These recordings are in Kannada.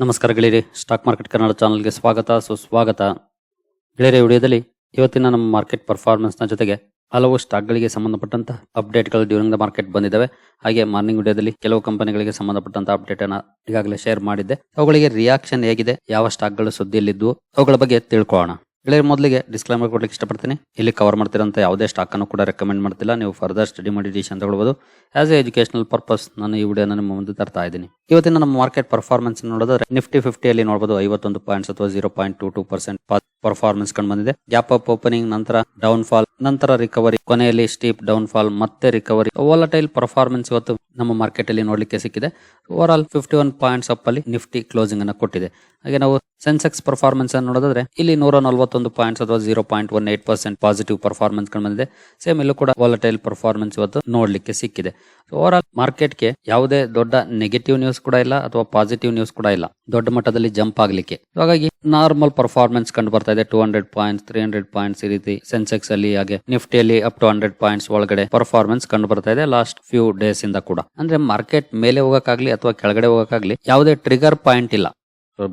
ನಮಸ್ಕಾರ ಗೆಳೆಯರಿ ಸ್ಟಾಕ್ ಮಾರ್ಕೆಟ್ ಕನ್ನಡ ಚಾನಲ್ಗೆ ಸ್ವಾಗತ, ಸುಸ್ವಾಗತ. ಗೆಳೆಯರಿ, ವಿಡಿಯೋದಲ್ಲಿ ಇವತ್ತಿನ ನಮ್ಮ ಮಾರ್ಕೆಟ್ ಪರ್ಫಾರ್ಮೆನ್ಸ್ನ ಜೊತೆಗೆ ಹಲವು ಸ್ಟಾಕ್ಗಳಿಗೆ ಸಂಬಂಧಪಟ್ಟಂತಹ ಅಪ್ಡೇಟ್ಗಳು ಡ್ಯೂರಿಂಗ್ ದ ಮಾರ್ಕೆಟ್ ಬಂದಿದ್ದಾವೆ. ಹಾಗೆ ಮಾರ್ನಿಂಗ್ ವಿಡಿಯೋದಲ್ಲಿ ಕೆಲವು ಕಂಪನಿಗಳಿಗೆ ಸಂಬಂಧಪಟ್ಟಂತಹ ಅಪ್ಡೇಟ್ ಅನ್ನ ಈಗಾಗಲೇ ಶೇರ್ ಮಾಡಿದ್ದೆ. ಅವುಗಳಿಗೆ ರಿಯಾಕ್ಷನ್ ಹೇಗಿದೆ, ಯಾವ ಸ್ಟಾಕ್ಗಳು ಸುದ್ದಿಯಲ್ಲಿದ್ವು, ಅವುಗಳ ಬಗ್ಗೆ ತಿಳ್ಕೊಳ್ಳೋಣ. ಗೆಳೆಯರ ಮೊದಲಿಗೆ ಡಿಸ್ಕ್ಲೈಮರ್ ಕೊಡ್ಲಿಕ್ಕೆ ಇಷ್ಟಪಡ್ತೀನಿ. ಇಲ್ಲಿ ಕವರ್ ಮಾಡ್ತಿರೋಂಥ ಯಾವುದೇ ಸ್ಟಾಕನ್ನು ಕೂಡ ರೆಕಮೆಂಡ್ ಮಾಡ್ತಿಲ್ಲ. ನೀವು ಫರ್ದರ್ ಸ್ಟಡಿ ಮಾಡಿ ಡಿಸಿಷನ್ ತಗೊಳ್ಬೋದು ಆಸ್ ಎ ಎಜುಕೇಶನಲ್ ಪರ್ಪಸ್ ನಾನು ಈ ವಿಡಿಯೋನ ನಿಮ್ಮ ಮುಂದೆ ತರ್ತಾ ಇದ್ದೀನಿ. ಇವತ್ತಿನ ನಮ್ಮ ಮಾರ್ಕೆಟ್ ಪರ್ಫಾರ್ಮೆನ್ಸ್ ನೋಡೋದಾದ್ರೆ ನಿಫ್ಟಿ ಫಿಫ್ಟಿಯಲ್ಲಿ ನೋಡಬಹುದು ಐವತ್ತೊಂದು ಪಾಯಿಂಟ್ಸ್ ಅಥವಾ zero point two two percent performance ಕಂಡು ಬಂದಿದೆ. ಗ್ಯಾಪ್ ಅಪ್ ಓಪನಿಂಗ್ ನಂತರ ಡೌನ್ ಫಾಲ್ ನಂತರ ರಿಕವರಿ ಕೊನೆಯಲ್ಲಿ ಸ್ಟೀಪ್ ಡೌನ್ ಫಾಲ್ ಮತ್ತೆ ರಿಕವರಿ ಓವಲಟೈಲ್ ಪರ್ಫಾರ್ಮೆನ್ಸ್ ಇವತ್ತು ನಮ್ಮ ಮಾರ್ಕೆಟ್ ಅಲ್ಲಿ ನೋಡ್ಲಿಕ್ಕೆ ಸಿಕ್ಕಿದೆ. Over all fifty one points up ಅಲ್ಲಿ ನಿಫ್ಟಿ ಕ್ಲೋಸಿಂಗ್ ಅನ್ನು ಕೊಟ್ಟಿದೆ. ಹಾಗೆ ನಾವು ಸೆನ್ಸೆಕ್ಸ್ ಪರ್ಫಾರ್ಮೆನ್ಸ್ ಅನ್ನು ನೋಡೋದಾದ್ರೆ, ಇಲ್ಲಿ ನೂರ ನಲವತ್ತೊಂದು ಪಾಯಿಂಟ್ಸ್ ಅಥವಾ zero point one eight percent positive performance ಕಂಡು ಬಂದಿದೆ. ಸೇಮ್ ಇಲ್ಲೂ ಕೂಡ ವಾಲಟೈಲ್ ಪರ್ಫಾರ್ಮೆನ್ಸ್ ಇವತ್ತು ನೋಡ್ಲಿಕ್ಕೆ ಸಿಕ್ಕಿದೆ. ಓವರ್ ಆಲ್ ಮಾರ್ಕೆಟ್ಗೆ ಯಾವುದೇ ದೊಡ್ಡ ನೆಗೆಟಿವ್ ನ್ಯೂಸ್ ಕೂಡ ಇಲ್ಲ ಅಥವಾ ಪಾಸಿಟಿವ್ ನ್ಯೂಸ್ ಕೂಡ ಇಲ್ಲ. ದೊಡ್ಡ ಮಟ್ಟದಲ್ಲಿ ಜಂಪ್ ಆಗ್ಲಿಕ್ಕೆ. ಹಾಗಾಗಿ ನಾರ್ಮಲ್ ಪರ್ಫಾರ್ಮೆನ್ಸ್ ಕಂಡು ಬರ್ತಾ ಇದೆ. Two hundred points three hundred points ಈ ರೀತಿ ಸೆನ್ಸೆಕ್ಸ್ ಅಲ್ಲಿ ಹಾಗೆ ನಿಫ್ಟಿಯಲ್ಲಿ ಅಪ್ ಟು ಹಂಡ್ರೆಡ್ ಪಾಯಿಂಟ್ಸ್ ಒಳಗಡೆ ಪರ್ಫಾರ್ಮೆನ್ಸ್ ಕಂಡು ಬರ್ತಾ ಇದೆ ಲಾಸ್ಟ್ ಫ್ಯೂ ಡೇಸ್ ಇಂದ ಕೂಡ. ಅಂದ್ರೆ ಮಾರ್ಕೆಟ್ ಮೇಲೆ ಹೋಗಕ್ಕಾಗ್ಲಿ ಅಥವಾ ಕೆಳಗಡೆ ಹೋಗಕ್ಕಾಗ್ಲಿ ಯಾವುದೇ ಟ್ರಿಗರ್ ಪಾಯಿಂಟ್ ಇಲ್ಲ.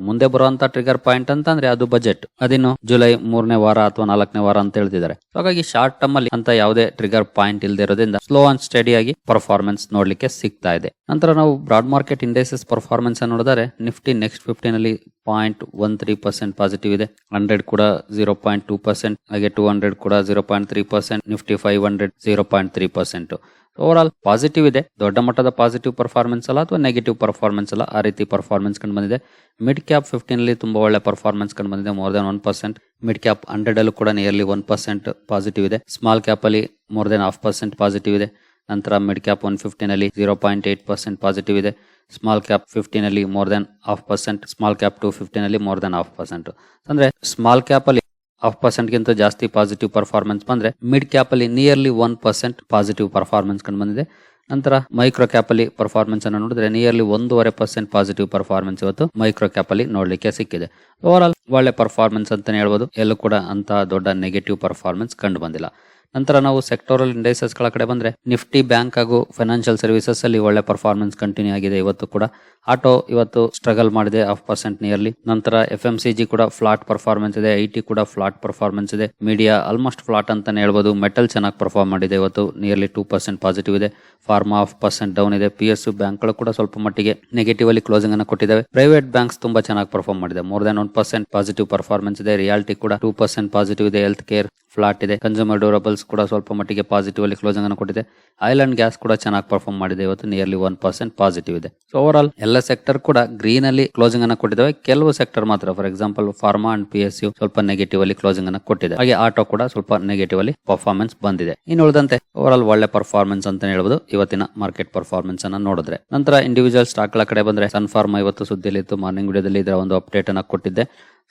ಮುಂದೆ ಬರುವಂತ ಟ್ರಿಗರ್ ಪಾಯಿಂಟ್ ಅಂತಂದ್ರೆ ಅದು ಬಜೆಟ್ ಅದಿನ್ನು ಜುಲೈ ಮೂರನೇ ವಾರ ಅಥವಾ ನಾಲ್ಕನೇ ವಾರ ಅಂತ ಹೇಳ್ತಿದ್ದಾರೆ. ಹಾಗಾಗಿ ಶಾರ್ಟ್ ಟರ್ಮ್ ಅಲ್ಲಿ ಅಂತ ಯಾವುದೇ ಟ್ರಿಗರ್ ಪಾಯಿಂಟ್ ಇರೋದ್ರಿಂದ ಸ್ಲೋ ಅಂಡ್ ಸ್ಟಡಿ ಆಗಿ ಪರ್ಫಾರ್ಮೆನ್ಸ್ ನೋಡ್ಲಿಕ್ಕೆ ಸಿಗ್ತಾ ಇದೆ. ನಂತರ ನಾವು ಬ್ರಾಡ್ ಮಾರ್ಕೆಟ್ ಇಂಡೆಕ್ಸಸ್ ಪರ್ಫಾರ್ಮೆನ್ಸ್ ನೋಡಿದರೆ ನಿಫ್ಟಿ ನೆಕ್ಸ್ಟ್ ಫಿಫ್ಟೀನ್ ಅಲ್ಲಿ point one three percent positive ಇದೆ. ಹಂಡ್ರೆಡ್ ಕೂಡ ಜೀರೋ ಪಾಯಿಂಟ್ ಟೂ ಪರ್ಸೆಂಟ್ ಹಾಗೆ ಟೂ ಹಂಡ್ರೆಡ್ ಕೂಡ zero point three percent Nifty five hundred zero point three percent over all positive ಇದೆ. ದೊಡ್ಡ ಮಟ್ಟದ ಪಾಸಿಟಿವ್ ಪರ್ಫಾರ್ಮೆನ್ಸ್ ಅಲ್ಲ ಅಥವಾ ನೆಗೆಟಿವ್ ಪರ್ಫಾರ್ಮೆನ್ಸ್ ಅಲ್ಲ? ಆ ರೀತಿ ಪರ್ಫಾರ್ಮೆನ್ಸ್ ಕಂಡು ಬಂದಿದೆ. ಮಿಡ್ ಕ್ಯಾಪ್ ಫಿಫ್ಟೀನ್ ಅಲ್ಲಿ ತುಂಬಾ ಒಳ್ಳೆ ಪರ್ಫಾರ್ಮೆನ್ಸ್ ಕಂಡು ಬಂದಿದೆ. More than one percent mid cap hundred ಅಲ್ಲೂ ಕೂಡ ನಿಯರ್ಲಿ ಒನ್ ಪರ್ಸೆಂಟ್ ಪಾಸಿಟಿವ್ ಇದೆ. ಸ್ಮಾಲ್ ಕ್ಯಾಪ್ ಅಲ್ಲಿ more than half percent positive ಇದೆ. ನಂತರ ಮಿಡ್ ಕ್ಯಾಪ್ ಒನ್ ಅಲ್ಲಿ zero point eight percent positive ಇದೆ. ಸ್ಮಾಲ್ ಕ್ಯಾಪ್ ಫಿಫ್ಟೀನ್ ಅಲ್ಲಿ more than half percent small cap to fifteen ಅಲ್ಲಿ ಮೋರ್ ದೆನ್ ಹಾಫ್ ಪರ್ಸೆಂಟ್ ಅಂದ್ರೆ ಸ್ಮಾಲ್ ಕ್ಯಾಪ್ ಅಲ್ಲಿ ಹಾಫ್ ಪರ್ಸೆಂಟ್ ಗಿಂತ ಜಾಸ್ತಿ ಪಾಸಿಟಿವ್ ಪರ್ಫಾರ್ಮೆನ್ಸ್ ಬಂದ್ರೆ ಮಿಡ್ ಕ್ಯಾಪ್ ಅಲ್ಲಿ nearly one percent positive performance ಕಂಡು ಬಂದಿದೆ. ನಂತರ ಮೈಕ್ರೋ ಕ್ಯಾಪ್ ಅಲ್ಲಿ ಪರ್ಫಾರ್ಮೆನ್ಸ್ ಅನ್ನು ನೋಡಿದ್ರೆ ನಿಯರ್ಲಿ ಒಂದೂವರೆ ಪರ್ಸೆಂಟ್ ಪಾಸಿಟಿವ್ ಪರ್ಫಾರ್ಮೆನ್ಸ್ ಇವತ್ತು ಮೈಕ್ರೋ ಕ್ಯಾಪ್ ಅಲ್ಲಿ ನೋಡ್ಲಿಕ್ಕೆ ಸಿಕ್ಕಿದೆ. ಓವರ್ ಆಲ್ ಒಳ್ಳೆ ಪರ್ಫಾರ್ಮೆನ್ಸ್ ಅಂತಾನೆ ಹೇಳ್ಬೋದು. ಎಲ್ಲೂ ಕೂಡ ಅಂತ ದೊಡ್ಡ ನೆಗೆಟಿವ್ ಪರ್ಫಾರ್ಮೆನ್ಸ್ ಕಂಡು ಬಂದಿಲ್ಲ. ನಂತರ ನಾವು ಸೆಕ್ಟೋರಲ್ ಇಂಡೈಸಸ್ಗಳ ಕಡೆ ಬಂದ್ರೆ ನಿಫ್ಟಿ ಬ್ಯಾಂಕ್ ಹಾಗೂ ಫೈನಾನ್ಷಿಯಲ್ ಸರ್ವಿಸಸ್ ಅಲ್ಲಿ ಒಳ್ಳೆ ಪರ್ಫಾರ್ಮೆನ್ಸ್ ಕಂಟಿನ್ಯೂ ಆಗಿದೆ ಇವತ್ತು ಕೂಡ. ಆಟೋ ಇವತ್ತು ಸ್ಟ್ರಗಲ್ ಮಾಡಿದೆ ಹಾಫ್ ಪರ್ಸೆಂಟ್ ನಿಯರ್ಲಿ ನಂತರ ಎಫ್ ಎಂ ಸಿ ಕೂಡ ಫ್ಲಾಟ್ ಪರ್ಫಾರ್ಮೆನ್ಸ್ ಇದೆ ಐ ಕೂಡ ಫ್ಲಾಟ್ ಪರ್ಫಾರ್ಮೆನ್ಸ್ ಇದೆ. ಮೀಡಿಯಾ ಆಲ್ಮೋಸ್ಟ್ ಫ್ಲಾಟ್ ಅಂತಾನೆ ಹೇಳ್ಬೋದು. ಮೆಟಲ್ ಚೆನ್ನಾಗಿ ಪರ್ಫಾರ್ಮ್ ಮಾಡಿದೆ ಇವತ್ತು ನಿಯರ್ಲಿ ಟೂ ಪರ್ಸೆಂಟ್ ಪಾಸಿಟಿವ್ ಇದೆ. ಫಾರ್ಮಾ ಹಾಫ್ ಪರ್ಸೆಂಟ್ ಡೌನ್ ಇದೆ. ಪಿ ಎಸ್ ಬ್ಯಾಂಕ್ಗಳು ಕೂಡ ಸ್ವಲ್ಪ ಮಟ್ಟಿಗೆ ನೆಗೆಟಿವ್ ಅಲ್ಲಿ ಕ್ಲೋಸಿಂಗ್ ಅನ್ನು ಕೊಟ್ಟಿದ್ದಾವೆ. ಪ್ರೈವೇಟ್ ಬ್ಯಾಂಕ್ಸ್ ತುಂಬಾ ಚೆನ್ನಾಗಿ ಪರ್ಫಾರ್ಮ್ ಮಾಡಿದೆ. More than one percent positive performance ಇದೆ. ರಿಯಾಲಿಟಿ ಕೂಡ ಟೂ ಪರ್ಸೆಂಟ್ ಪಾಸಿಟಿವ್ ಇದೆ. ಹೆಲ್ತ್ ಕೇರ್ ಫ್ಲಾಟ್ ಇದೆ. ಕನ್ಸ್ಯೂಮರ್ ಡ್ಯೂರಬಲ್ಸ್ ಕೂಡ ಸ್ವಲ್ಪ ಮಟ್ಟಿಗೆ ಪಾಸಿಟಿವ್ ಅಲ್ಲಿ ಕ್ಲೋಸಿಂಗ್ ಅನ್ನು ಕೊಟ್ಟಿದೆ. ಐಲ್ಯಾಂಡ್ ಗ್ಯಾಸ್ ಕೂಡ ಚೆನ್ನಾಗಿ ಪರ್ಫಾರ್ಮ್ ಮಾಡಿದೆ. ಇವತ್ತು ನಿಯರ್ಲಿ ಒನ್ ಪರ್ಸೆಂಟ್ ಪಾಸಿಟಿವ್ ಇದೆ. ಸೊ ಓವರ್ ಆಲ್ ಎಲ್ಲ ಸೆಕ್ಟರ್ ಕೂಡ ಗ್ರೀನ್ ಅಲ್ಲಿ ಕ್ಲೋಸಿಂಗ್ ಅನ್ನು ಕೊಟ್ಟಿದ್ದಾವೆ. ಕೆಲವು ಸೆಕ್ಟರ್ ಮಾತ್ರ for example pharma and P S U ಸ್ವಲ್ಪ ನೆಗೆಟಿವ್ ಅಲ್ಲಿ ಕ್ಲೋಸಿಂಗ್ ಅನ್ನು ಕೊಟ್ಟಿದೆ. ಹಾಗೆ ಆಟೋ ಕೂಡ ಸ್ವಲ್ಪ ನೆಗೆಟಿವ್ ಅಲ್ಲಿ ಪರ್ಫಾರ್ಮೆನ್ಸ್ ಬಂದಿದೆ. ಇನ್ನು ಉಳಿದಂತೆ ಓವರ್ ಆಲ್ ಒಳ್ಳೆ ಪರ್ಫಾರ್ಮೆನ್ಸ್ ಅಂತ ಹೇಳ್ಬೋದು. ಇವತ್ತಿನ ಮಾರ್ಕೆಟ್ ಪರ್ಫಾರ್ಮೆನ್ಸ್ ಅನ್ನ ನೋಡಿದ್ರೆ. ನಂತರ ಇಂಡಿವಿಜುವಲ್ ಸ್ಟಾಕ್ಗಳ ಕಡೆ ಬಂದ್ರೆ ಸನ್ ಫಾರ್ಮಾ ಇವತ್ತು ಸುದ್ದಿಯಲ್ಲಿತ್ತು. ಮಾರ್ನಿಂಗ್ ವಿಡಿಯೋದಲ್ಲಿ ಇದರ ಒಂದು ಅಪ್ಡೇಟ್ ಅನ್ನ ಕೊಟ್ಟಿದ್ದೆ.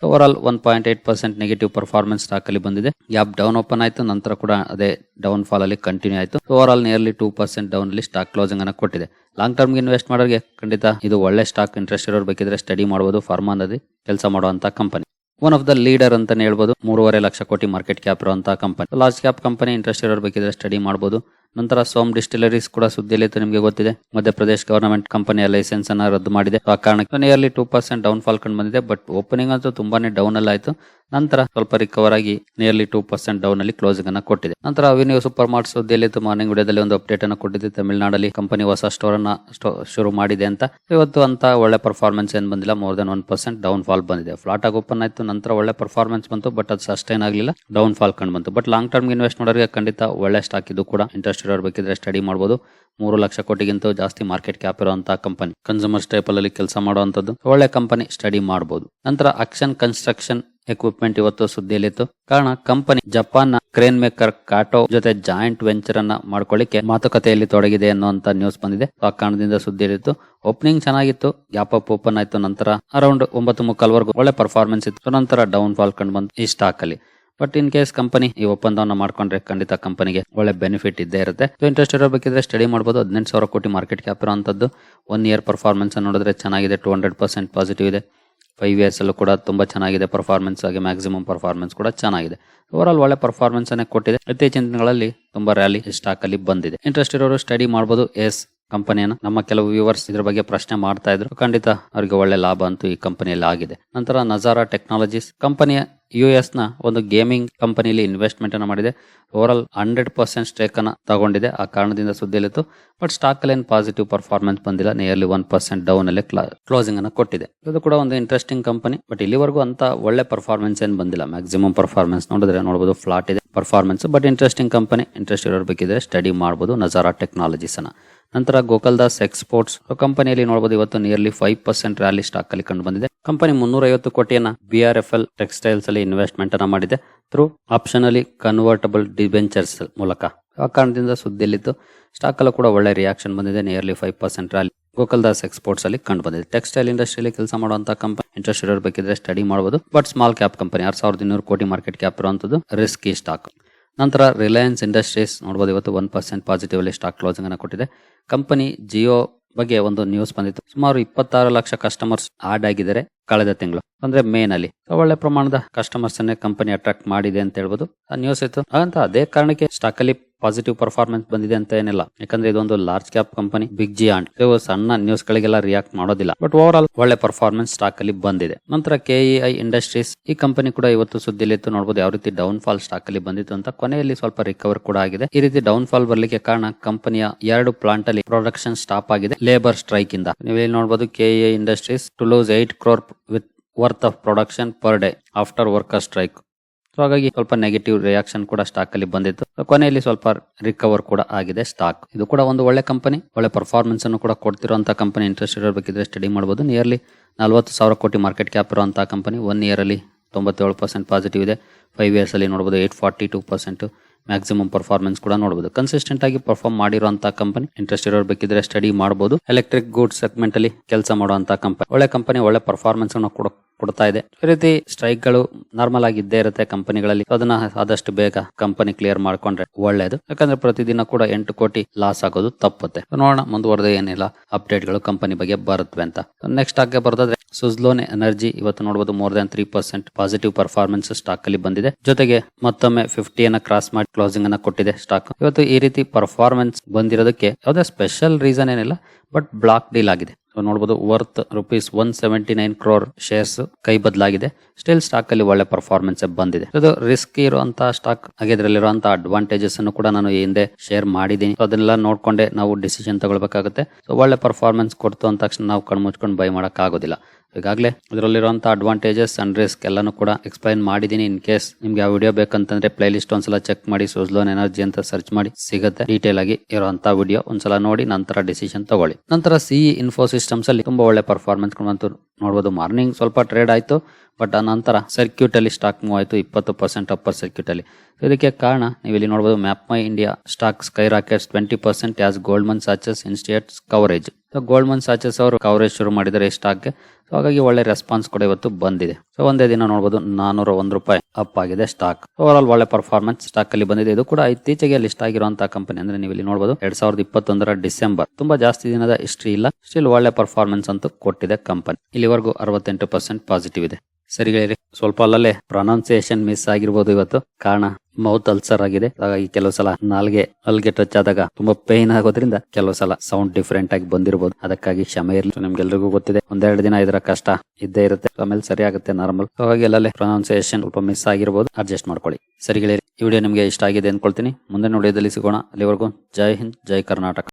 Overall one point eight percent negative performance stock ಅಲ್ಲಿ ಬಂದಿದೆ. ಗ್ಯಾಪ್ ಡೌನ್ ಓಪನ್ ಆಯಿತು, ನಂತರ ಕೂಡ ಅದೇ ಡೌನ್ ಫಾಲ್ ಅಲ್ಲಿ ಕಂಟಿನ್ಯೂ ಆಯಿತು. Overall nearly two percent down ಅಲ್ಲಿ ಸ್ಟಾಕ್ ಕ್ಲೋಸಿಂಗ್ ಅನ್ನ ಕೊಟ್ಟಿದೆ. ಲಾಂಗ್ ಟರ್ಮ್ ಇನ್ವೆಸ್ಟ್ ಮಾಡೋರಿಗೆ ಖಂಡಿತ ಇದು ಒಳ್ಳೆ ಸ್ಟಾಕ್ ಇಂಟ್ರೆಸ್ಟ್ ಇರೋರು ಬೇಕಿದ್ರೆ ಸ್ಟಡಿ ಮಾಡಬಹುದು ಫಾರ್ಮಾ ಅನ್ನೋದು ಕೆಲಸ ಮಾಡುವಂತ company one of the leader ಅಂತಾನೆ ಹೇಳ್ಬೋದು, ಮೂರುವರೆ ಲಕ್ಷ ಕೋಟಿ ಮಾರ್ಕೆಟ್ ಕ್ಯಾಪ್ ಇರುವಂತಹ company large cap company interest ಇರೋರು ಬೇಕಿದ್ರೆ ಸ್ಟಡಿ ಮಾಡಬಹುದು ನಂತರ ಸೋಮ್ ಡಿಸ್ಟಿಲರೀಸ್ ಕೂಡ ಸುದ್ದಿಯಲ್ಲಿತ್ತು ನಿಮಗೆ ಗೊತ್ತಿದೆ. ಮಧ್ಯಪ್ರದೇಶ ಗವರ್ನಮೆಂಟ್ ಕಂಪನಿಯ ಲೈಸೆನ್ಸ್ ಅನ್ನ ರದ್ದು ಮಾಡಿದೆ. ಆ ಕಾರಣಕ್ಕೆ nearly two percent down fall ಕಂಡು ಬಂದಿದೆ ಬಟ್ ಓಪನಿಂಗ್ ಅಂತೂ ತುಂಬಾನೇ ಡೌನ್ ಅಲ್ಲಿ ಆಯ್ತು. ನಂತರ ಸ್ವಲ್ಪ ರಿಕವರ್ ಆಗಿ ನಿಯರ್ಲಿ ಟೂ ಪರ್ಸೆಂಟ್ ಡೌನ್ ಅಲ್ಲಿ ಕ್ಲೋಸಿಂಗ್ ಅನ್ನ ಕೊಟ್ಟಿದೆ. ನಂತರ ಅವಿನ್ಯೂ ಸೂಪರ್ ಮಾರ್ಟ್ ಸುದ್ದಿಯಲ್ಲಿತ್ತು ಮಾರ್ನಿಂಗ್ ವಿಡಿಯೋದಲ್ಲಿ ಒಂದು ಅಪ್ಡೇಟ್ ಅನ್ನು ಕೊಟ್ಟಿದೆ ತಮಿಳುನಾಡಲ್ಲಿ ಕಂಪನಿ ಹೊಸ ಸ್ಟೋರ್ ಅನ್ನ ಶುರು ಮಾಡಿದೆ ಅಂತ. ಇವತ್ತು ಅಂತ ಒಳ್ಳೆ ಪರ್ಫಾರ್ಮೆನ್ಸ್ ಏನ್ ಬಂದಿಲ್ಲ more than one percent downfall ಬಂದಿದೆ. ಫ್ಲಾಟ್ ಆಗಿ ಓಪನ್ ಆಯಿತು, ನಂತರ ಒಳ್ಳೆ ಪರ್ಫಾರ್ಮೆನ್ಸ್ ಬಂತು ಬಟ್ ಅದು ಸಸ್ಟೈನ್ ಆಗಲಿಲ್ಲ ಡೌನ್ ಫಾಲ್ ಕಂಡು ಬಂತು ಬಟ್ ಲಾಂಗ್ ಟರ್ಮ್ ಇನ್ವೆಸ್ಟ್ ಮಾಡೋರಿಗೆ ಖಂಡಿತ ಒಳ್ಳೆ ಸ್ಟಾಕ್ ಇದು ಕೂಡ ಇಂಟ್ರೆಸ್ಟ್ ಇರೋರು ಬೇಕಿದ್ರೆ ಸ್ಟಡಿ ಮಾಡಬಹುದು ಮೂರು ಲಕ್ಷ ಕೋಟಿಗಿಂತ ಜಾಸ್ತಿ ಮಾರ್ಕೆಟ್ ಕ್ಯಾಪ್ ಇರುವಂತಹ ಕಂಪನಿ ಕನ್ಸೂಮರ್ ಸ್ಟೇಪಲ್ ಅಲ್ಲಿ ಕೆಲಸ ಮಾಡುವಂತದ್ದು ಒಳ್ಳೆ ಕಂಪನಿ ಸ್ಟಡಿ ಮಾಡಬಹುದು ನಂತರ ಅಕ್ಷನ್ ಕನ್ಸ್ಟ್ರಕ್ಷನ್ ಎಕ್ವಿಪ್ಮೆಂಟ್ ಇವತ್ತು ಸುದ್ದಿಯಲ್ಲಿತ್ತು. ಕಾರಣ ಕಂಪನಿ ಜಪಾನ್ನ ಕ್ರೇನ್ ಮೇಕರ್ ಕಾಟೋ ಜೊತೆ ಜಾಯಿಂಟ್ ವೆಂಚರ್ ಅನ್ನ ಮಾಡ್ಕೊಳ್ಳಿಕ್ಕೆ ಮಾತುಕತೆಯಲ್ಲಿ ತೊಡಗಿದೆ ಅನ್ನುವಂತ ನ್ಯೂಸ್ ಬಂದಿದೆ. ಆ ಕಾರಣದಿಂದ ಸುದ್ದಿಯಲ್ಲಿತ್ತು. ಓಪನಿಂಗ್ ಚೆನ್ನಾಗಿತ್ತು. ಗ್ಯಾಪ್ ಅಪ್ ಓಪನ್ ಆಯ್ತು. ನಂತರ ಅರೌಂಡ್ ಒಂಬತ್ತು ಮುಕ್ಕಾಲ್ವರೆಗೂ ಒಳ್ಳೆ ಪರ್ಫಾರ್ಮೆನ್ಸ್ ಇತ್ತು. ನಂತರ ಡೌನ್ ಫಾಲ್ ಕಂಡು ಬಂತು. ಈ ಸ್ಟಾಕ್ ಅಲ್ಲಿ. ಬಟ್ ಇನ್ ಕೇಸ್ ಕಂಪನಿ ಈ ಒಪ್ಪಂದವನ್ನ ಮಾಡ್ಕೊಂಡ್ರೆ ಖಂಡಿತ ಕಂಪನಿಗೆ ಒಳ್ಳೆ ಬೆನಿಫಿಟ್ ಇದ್ದೇ ಇರುತ್ತೆ. ಸೊ ಇಂಟ್ರೆಸ್ಟ್ ಇರೋ ಬೇಕಿದ್ರೆ ಸ್ಟಡಿ ಮಾಡಬಹುದು ಹದಿನೆಂಟು ಸಾವಿರ ಕೋಟಿ ಮಾರ್ಕೆಟ್ ಕ್ಯಾಪ್ ಇರುವಂತದ್ದು. ಒನ್ ಇಯರ್ ಪರ್ಫಾರ್ಮೆನ್ಸ್ ನೋಡಿದ್ರೆ ಚೆನ್ನಾಗಿದೆ. ಟೂ ಹಂಡ್ರೆಡ್ ಪರ್ಸೆಂಟ್ ಪಾಸಿಟಿವ್ ಇದೆ. ಫೈವ್ ಇಯರ್ಸ್ ಅಲ್ಲೂ ಕೂಡ ತುಂಬಾ ಚೆನ್ನಾಗಿದೆ ಪರ್ಫಾರ್ಮೆನ್ಸ್ ಆಗಿ ಮ್ಯಾಕ್ಸಿಮಮ್ ಪರ್ಫಾರ್ಮೆನ್ಸ್ ಕೂಡ ಚೆನ್ನಾಗಿದೆ. ಓವರ್ ಆಲ್ ಒಳ್ಳೆ ಪರ್ಫಾರ್ಮೆನ್ಸ್ ಅನ್ನೇ ಕೊಟ್ಟಿದೆ. ಇತ್ತೀಚಿನ ದಿನಗಳಲ್ಲಿ ತುಂಬಾ ರ್ಯಾಲಿ ಸ್ಟಾಕ್ ಅಲ್ಲಿ ಬಂದಿದೆ. ಇಂಟ್ರೆಸ್ಟ್ ಇರೋರು ಸ್ಟಡಿ ಮಾಡಬಹುದು ಎಸ್ ಕಂಪನಿಯನ್ನು. ನಮ್ಮ ಕೆಲವು ವ್ಯೂವರ್ಸ್ ಇದ್ರ ಬಗ್ಗೆ ಪ್ರಶ್ನೆ ಮಾಡ್ತಾ ಇದ್ರು. ಖಂಡಿತ ಅವರಿಗೆ ಒಳ್ಳೆ ಲಾಭ ಅಂತೂ ಈ ಕಂಪನಿಯಲ್ಲಿ ಆಗಿದೆ. ನಂತರ ನಜಾರಾ ಟೆಕ್ನಾಲಜೀಸ್ ಕಂಪನಿಯ ಯು ಎಸ್ನ ಒಂದು ಗೇಮಿಂಗ್ ಕಂಪನಿಯಲ್ಲಿ ಇನ್ವೆಸ್ಟ್ಮೆಂಟ್ ಅನ್ನು ಮಾಡಿದೆ. ಓವರ್ ಹಂಡ್ರೆಡ್ ಪರ್ಸೆಂಟ್ ಸ್ಟೇಕ್ ಅನ್ನ ತಗೊಂಡಿದೆ. ಆ ಕಾರಣದಿಂದ ಸುದ್ದಿಲಿತ್ತು ಬಟ್ ಸ್ಟಾಕ್ ಅಲ್ಲಿ ಏನು ಪಾಸಿಟಿವ್ ಪರ್ಫಾರ್ಮೆನ್ಸ್ ಬಂದಿಲ್ಲ. ನಿಯರ್ಲಿ ಒನ್ ಪರ್ಸೆಂಟ್ ಡೌನ್ ಅಲ್ಲಿ ಕ್ಲೋಸಿಂಗ್ ಅನ್ನು ಕೊಟ್ಟಿದೆ. ಇದು ಕೂಡ ಒಂದು ಇಂಟ್ರೆಸ್ಟಿಂಗ್ ಕಂಪನಿ ಬಟ್ ಇಲ್ಲಿವರೆಗೂ ಅಂತ ಒಳ್ಳೆ ಪರ್ಫಾರ್ಮೆನ್ಸ್ ಏನು ಬಂದಿಲ್ಲ. ಮ್ಯಾಕ್ಸಿಮಮ್ ಪರ್ಫಾರ್ಮೆನ್ಸ್ ನೋಡಿದ್ರೆ ನೋಡಬಹುದು ಫ್ಲಾಟ್ ಇದೆ performance but interesting company interest ಇರೋರ್ ಬೇಕಿದ್ರೆ ಸ್ಟಡಿ ಮಾಡಬಹುದು ನಜಾರಾ ಟೆಕ್ನಾಲಜೀಸ್ ಅನ್ನ. ನಂತರ ಗೋಕಲ್ದಾಸ್ ಎಕ್ಸ್ಪೋರ್ಟ್ಸ್ ಕಂಪನಿಯಲ್ಲಿ ನೋಡಬಹುದು ಇವತ್ತು nearly five percent rally stock ಅಲ್ಲಿ ಕಂಡು ಬಂದಿದೆ. ಕಂಪನಿ ಮುನ್ನೂರ ಐವತ್ತು ಕೋಟಿಯನ್ನ BRFL R F L textiles ಅಲ್ಲಿ ಇನ್ವೆಸ್ಟ್ಮೆಂಟ್ ಅನ್ನ ಮಾಡಿದೆ ಥ್ರೂ ಆಪ್ಷನ್ ಅಲ್ಲಿ ಕನ್ವರ್ಟಬಲ್ ಡಿಬೆಂಚರ್ಸ್ ಮೂಲಕ. ಆ ಕಾರಣದಿಂದ ಸುದ್ದಿಯಲ್ಲಿದ್ದು ಸ್ಟಾಕ್ ಅಲ್ಲೂ ಕೂಡ ಒಳ್ಳೆ ರಿಯಾಕ್ಷನ್ ಬಂದಿದೆ nearly five percent rally Gokaldas Exports ಅಲ್ಲಿ ಕಂಡು ಬಂದಿದೆ. ಟೆಕ್ಸ್ಟೈಲ್ ಇಂಡಸ್ಟ್ರಿಯಲ್ಲಿ ಕೆಲಸ ಮಾಡುವಂತಹ ಕಂಪನಿ ಇಂಟ್ರೆಸ್ಟ್ ಇರೋರ್ ಸ್ಟಡಿ ಮಾಡಬಹುದು ಬಟ್ ಸ್ಮಾಲ್ ಕ್ಯಾಪ್ ಕಂಪನಿ ಆರ್ ಸಾವಿರದ ಇನ್ನೂರು ಕೋಟಿ ಮಾರ್ಕೆಟ್ ಕ್ಯಾಪ್ ಇರುವಂತದ್ದು ರಿಸ್ಕಿ ಸ್ಟಾಕ್ ನಂತರ ರಿಲಯನ್ಸ್ ಇಂಡಸ್ಟ್ರೀಸ್ ನೋಡಬಹುದು ಇವತ್ತು ಒನ್ ಪರ್ಸೆಂಟ್ ಪಾಸಿಟಿವ್ ಅಲ್ಲಿ ಸ್ಟಾಕ್ ಕ್ಲೋಸಿಂಗ್ ಅನ್ನು ಕೊಟ್ಟಿದೆ. ಕಂಪನಿ ಜಿಯೋ ಬಗ್ಗೆ ಒಂದು ನ್ಯೂಸ್ ಬಂದಿತ್ತು. ಸುಮಾರು ಇಪ್ಪತ್ತಾರು ಲಕ್ಷ ಕಸ್ಟಮರ್ಸ್ ಆಡ್ ಆಗಿದ್ದಾರೆ. ಕಳೆದ ತಿಂಗಳು, ಅಂದ್ರೆ ಮೇ ನಲ್ಲಿ. ಒಳ್ಳೆ ಪ್ರಮಾಣದ ಕಸ್ಟಮರ್ಸ್ ಅನ್ನೇ ಕಂಪನಿ ಅಟ್ರಾಕ್ಟ್ ಮಾಡಿದೆ ಅಂತ ಹೇಳ್ಬೋದು. ನ್ಯೂಸ್ ಇತ್ತು ಅಂತ ಅದೇ ಕಾರಣಕ್ಕೆ ಸ್ಟಾಕ್ ಅಲ್ಲಿ ಪಾಸಿಟಿವ್ ಪರ್ಫಾರ್ಮೆನ್ಸ್ ಬಂದಿದೆ ಅಂತ ಏನಿಲ್ಲ. ಯಾಕಂದ್ರೆ ಇದೊಂದು large cap company big giant ಇವು ಸಣ್ಣ ನ್ಯೂಸ್ ಗಳಿಗೆಲ್ಲ ರಿಯಾಕ್ಟ್ ಮಾಡೋದಿಲ್ಲ. ಬಟ್ ಓವರ್ ಆಲ್ ಒಳ್ಳೆ ಪರ್ಫಾರ್ಮೆನ್ಸ್ ಸ್ಟಾಕ್ ಅಲ್ಲಿ ಬಂದಿದೆ. ನಂತರ ಕೆಇಐ ಇಂಡಸ್ಟ್ರೀಸ್ ಈ ಕಂಪನಿ ಕೂಡ ಇವತ್ತು ಸುದ್ದಿಲಿ ಇತ್ತು ನೋಡಬಹುದು ಯಾವ ರೀತಿ ಡೌನ್ ಫಾಲ್ ಸ್ಟಾಕ್ ಅಲ್ಲಿ ಬಂದಿತ್ತು ಅಂತ. ಕೊನೆಯಲ್ಲಿ ಸ್ವಲ್ಪ ರಿಕವರ್ ಕೂಡ ಆಗಿದೆ. ಈ ರೀತಿ ಡೌನ್ ಫಾಲ್ ಬರ್ಲಿಕ್ಕೆ ಕಾರಣ ಕಂಪನಿಯ ಎರಡು ಪ್ಲಾಂಟ್ ಅಲ್ಲಿ ಪ್ರೊಡಕ್ಷನ್ ಸ್ಟಾಪ್ ಆಗಿದೆ. ಲೇಬರ್ ಸ್ಟ್ರೈಕ್ ಇಂದ. ನೀವು ಇಲ್ಲಿ ನೋಡಬಹುದು KEI Industries to lose eight crore with worth of production per day after worker strike so ಹಾಗಾಗಿ ಸ್ವಲ್ಪ ನೆಗೆಟಿವ್ ರಿಯಾಕ್ಷನ್ ಕೂಡ ಸ್ಟಾಕ್ ಅಲ್ಲಿ ಬಂದಿತ್ತು. ಕೊನೆಯಲ್ಲಿ ಸ್ವಲ್ಪ ರಿಕವರ್ ಕೂಡ ಆಗಿದೆ ಸ್ಟಾಕ್ ಇದು ಕೂಡ ಒಂದು ಒಳ್ಳೆ ಕಂಪನಿ ಒಳ್ಳೆ ಪರ್ಫಾರ್ಮೆನ್ಸ್ ಅನ್ನು ಕೂಡ ಕೊಡ್ತಿರುವಂತಹ ಕಂಪನಿ ಇಂಟ್ರೆಸ್ಟ್ ಇರಬೇಕಿದ್ರೆ ಸ್ಟಡಿ ಮಾಡಬಹುದು ನಿಯರ್ಲಿ ನಲ್ವತ್ತು ಸಾವಿರ ಕೋಟಿ ಮಾರ್ಕೆಟ್ ಕ್ಯಾಪ್ ಇರುವಂತಹ ಕಂಪನಿ ಒನ್ ಇಯರ್ ಅಲ್ಲಿ ತೊಂಬತ್ತೇಳು ಪರ್ಸೆಂಟ್ ಪಾಸಿಟಿವ್ ಇದೆ. ಫೈವ್ ಇಯರ್ಸ್ ಅಲ್ಲಿ ನೋಡಬಹುದು eight forty two percent maximum performance ಕೂಡ ನೋಡಬಹುದು ಕನ್ಸಿಸ್ಟೆಂಟ್ ಆಗಿ ಪರ್ಫಾರ್ಮ್ ಮಾಡಿರುವಂತಹ ಕಂಪನಿ ಇಂಟ್ರೆಸ್ಟ್ ಇರೋರು ಬೇಕಿದ್ರೆ ಸ್ಟಡಿ ಮಾಡಬಹುದು ಎಲೆಕ್ಟ್ರಿಕ್ ಗೂಡ್ಸ್ ಸೆಗ್ಮೆಂಟ್ ಅಲ್ಲಿ ಕೆಲಸ ಮಾಡುವಂತಹ ಕಂಪನಿ ಒಳ್ಳೆ ಕಂಪನಿ ಒಳ್ಳೆ ಪರ್ಫಾರ್ಮೆನ್ಸ್ ಅನ್ನು ಕೂಡ ಕೊಡ್ತಾ ಇದೆ. ಈ ರೀತಿ ಸ್ಟ್ರೈಕ್ಗಳು ನಾರ್ಮಲ್ ಆಗಿ ಇದ್ದೇ ಇರುತ್ತೆ ಕಂಪನಿಗಳಲ್ಲಿ. ಅದನ್ನ ಆದಷ್ಟು ಬೇಗ ಕಂಪನಿ ಕ್ಲಿಯರ್ ಮಾಡ್ಕೊಂಡ್ರೆ ಒಳ್ಳೇದು. ಯಾಕಂದ್ರೆ ಪ್ರತಿದಿನ ಕೂಡ ಎಂಟು ಕೋಟಿ ಲಾಸ್ ಆಗೋದು ತಪ್ಪುತ್ತೆ. ನೋಡೋಣ, ಮುಂದುವರೆದ ಏನಿಲ್ಲ ಅಪ್ಡೇಟ್ಗಳು ಕಂಪನಿ ಬಗ್ಗೆ ಬರುತ್ತವೆ ಅಂತ. ನೆಕ್ಸ್ಟ್ ಆಗಿ ಬರೋದಾದ್ರೆ, ಸುಜ್ಲೋನ್ ಎನರ್ಜಿ ಇವತ್ತು ನೋಡಬಹುದು more than three percent positive performance stock ಅಲ್ಲಿ ಬಂದಿದೆ. ಜೊತೆಗೆ ಮತ್ತೊಮ್ಮೆ ಫಿಫ್ಟಿಯನ್ನ ಕ್ರಾಸ್ ಮಾಡಿ ಕ್ಲೋಸಿಂಗ್ ಅನ್ನ ಕೊಟ್ಟಿದೆ ಸ್ಟಾಕ್. ಇವತ್ತು ಈ ರೀತಿ ಪರ್ಫಾರ್ಮೆನ್ಸ್ ಬಂದಿರೋದಕ್ಕೆ ಯಾವುದೇ ಸ್ಪೆಷಲ್ ರೀಸನ್ ಏನಿಲ್ಲ, ಬಟ್ ಬ್ಲಾಕ್ ಡೀಲ್ ಆಗಿದೆ. ನೋಡಬಹುದು worth rupees one seventy nine crore shares ಕೈ ಬದಲಾಗಿದೆ. ಸ್ಟಿಲ್ ಸ್ಟಾಕ್ ಅಲ್ಲಿ ಒಳ್ಳೆ ಪರ್ಫಾರ್ಮೆನ್ಸ್ ಬಂದಿದೆ. ಅದು ರಿಸ್ಕ್ ಇರುವಂತಹ ಸ್ಟಾಕ್ ಹಾಗೆ ಇದರಲ್ಲಿರುವಂತಹ ಅಡ್ವಾಂಟೇಜಸ್ ಅನ್ನು ಕೂಡ ನಾನು ಹಿಂದೆ ಶೇರ್ ಮಾಡಿದ್ದೀನಿ. ಅದನ್ನೆಲ್ಲ ನೋಡ್ಕೊಂಡೆ ನಾವು ಡಿಸಿಷನ್ ತಗೊಳ್ಬೇಕಾಗುತ್ತೆ. ಸೊ ಒಳ್ಳೆ ಪರ್ಫಾರ್ಮೆನ್ಸ್ ಕೊಡ್ತು ಅಂದ ತಕ್ಷಣ ನಾವು ಕಣ್ಮುಚ್ಕೊಂಡು ಬೈ ಮಾಡಕ್ ಆಗೋದಿಲ್ಲ ಈಗಾಗಲೇ ಇದರಲ್ಲಿರುವಂಥ ಅಡ್ವಾಂಟೇಜಸ್ ಅಂಡ್ ರಿಸ್ಕ್ ಎಲ್ಲನೂ ಕೂಡ ಎಕ್ಸ್ಪ್ಲೈನ್ ಮಾಡಿದ್ದೀನಿ ಇನ್ ಕೇಸ್ ನಿಮ್ಗೆ ಆ ವಿಡಿಯೋ ಬೇಕಂತಂದ್ರೆ ಪ್ಲೇ ಲಿಸ್ಟ್ ಒಂದ್ಸಲ ಚೆಕ್ ಮಾಡಿ ಸೋಜ್ಲೋನ್ ಎನರ್ಜಿ ಅಂತ ಸರ್ಚ್ ಮಾಡಿ ಸಿಗುತ್ತೆ. ಡೀಟೇಲ್ ಆಗಿ ಇರುವಂತ ವಿಡಿಯೋ ಒಂದ್ಸಲ ನೋಡಿ, ನಂತರ ಡಿಸಿಷನ್ ತಗೊಳ್ಳಿ. ನಂತರ ಸಿಇ ಇನ್ಫೋ ಸಿಸ್ಟಮ್ಸ್ ಅಲ್ಲಿ ತುಂಬಾ ಒಳ್ಳೆ ಪರ್ಫಾರ್ಮೆನ್ಸ್ ನೋಡಬಹುದು ಮಾರ್ನಿಂಗ್ ಸ್ವಲ್ಪ ಟ್ರೇಡ್ ಆಯಿತು ಬಟ್ ಆ ನಂತರ ಸರ್ಕ್ಯೂಟ್ ಅಲ್ಲಿ ಸ್ಟಾಕ್ ಮೂವ್ ಆಯಿತು, ಇಪ್ಪತ್ತು ಪರ್ಸೆಂಟ್ ಅಪ್ಪರ್ ಸರ್ಕ್ಯೂಟ್ ಅಲ್ಲಿ. ಇದಕ್ಕೆ ಕಾರಣ ನೀವು ಇಲ್ಲಿ ನೋಡಬಹುದು Map My India stock skyrockets twenty percent as Goldman Sachs initiates coverage Goldman Sachs ಅವರು ಕವರೇಜ್ ಶುರು ಮಾಡಿದ್ದಾರೆ ಈ ಸ್ಟಾಕ್ಗೆ ಸೊ ಹಾಗಾಗಿ ಒಳ್ಳೆ ರೆಸ್ಪಾನ್ಸ್ ಕೂಡ ಇವತ್ತು ಬಂದಿದೆ. ಸೊ ಒಂದೇ ದಿನ ನೋಡಬಹುದು ನಾನೂರ ಒಂದು ರೂಪಾಯಿ ಅಪ್ ಆಗಿದೆ ಸ್ಟಾಕ್ ಓವರ್ ಆಲ್ ಒಳ್ಳೆ ಪರ್ಫಾರ್ಮೆನ್ಸ್ ಸ್ಟಾಕ್ ಅಲ್ಲಿ ಬಂದಿದೆ. ಇದು ಕೂಡ ಇತ್ತೀಚೆಗೆ ಲಿಸ್ಟ್ ಆಗಿರುವಂತಹ ಕಂಪನಿ ಅಂದ್ರೆ ನೀವು ಇಲ್ಲಿ ನೋಡಬಹುದು ಎರಡ್ ಸಾವಿರದ ಇಪ್ಪತ್ತೊಂದರ ಡಿಸೆಂಬರ್. ತುಂಬಾ ಜಾಸ್ತಿ ದಿನದ ಹಿಸ್ಟ್ರಿ ಇಲ್ಲ ಸ್ಟಿಲ್ ಒಳ್ಳೆ ಪರ್ಫಾರ್ಮೆನ್ಸ್ ಅಂತೂ ಕೊಟ್ಟಿದೆ ಕಂಪನಿ ಇಲ್ಲಿವರೆಗೂ ಅರವತ್ತೆಂಟು ಪರ್ಸೆಂಟ್ ಪಾಸಿಟಿವ್ ಇದೆ. ಸರಿ ಸ್ವಲ್ಪ ಅಲ್ಲಲ್ಲೇ ಪ್ರೊನೌನ್ಸಿಯೇಷನ್ ಮಿಸ್ ಆಗಿರ್ಬೋದು ಇವತ್ತು. ಕಾರಣ ಮೌತ್ ಅಲ್ಸರ್ ಆಗಿದೆ. ಹಾಗಾಗಿ ಕೆಲವು ಸಲ ನಾಲ್ಗೆ ಅಲ್ಗೆ ಟಚ್ ಆದಾಗ ತುಂಬಾ ಪೇನ್ ಆಗೋದ್ರಿಂದ ಕೆಲವು ಸಲ ಸೌಂಡ್ ಡಿಫರೆಂಟ್ ಆಗಿ ಬಂದಿರಬಹುದು ಅದಕ್ಕಾಗಿ ಕ್ಷಮೆ ಇರಲಿ. ನಿಮ್ಗೆಲ್ರಿಗೂ ಗೊತ್ತಿದೆ, ಒಂದೆರಡು ದಿನ ಇದರ ಕಷ್ಟ ಇದ್ದೇ ಇರುತ್ತೆ. ಆಮೇಲೆ ಸರಿ ಆಗುತ್ತೆ ನಾರ್ಮಲ್ ಹಾಗಾಗಿ ಅಲ್ಲಲ್ಲೇ ಪ್ರೊನೌನ್ಸಿಯೇಷನ್ ಸ್ವಲ್ಪ ಮಿಸ್ ಆಗಿರ್ಬೋದು. ಅಡ್ಜಸ್ಟ್ ಮಾಡ್ಕೊಳ್ಳಿ. ಸರಿ ಗೆಳೆಯರಿ, ಈ ವಿಡಿಯೋ ನಿಮಗೆ ಇಷ್ಟ ಆಗಿದೆ ಅನ್ಕೊಳ್ತೀನಿ. ಮುಂದೆ ವಿಡಿಯೋದಲ್ಲಿ ಸಿಗೋಣ. ಅಲ್ಲಿವರೆಗೂ ಜೈ ಹಿಂದ್, ಜೈ ಕರ್ನಾಟಕ.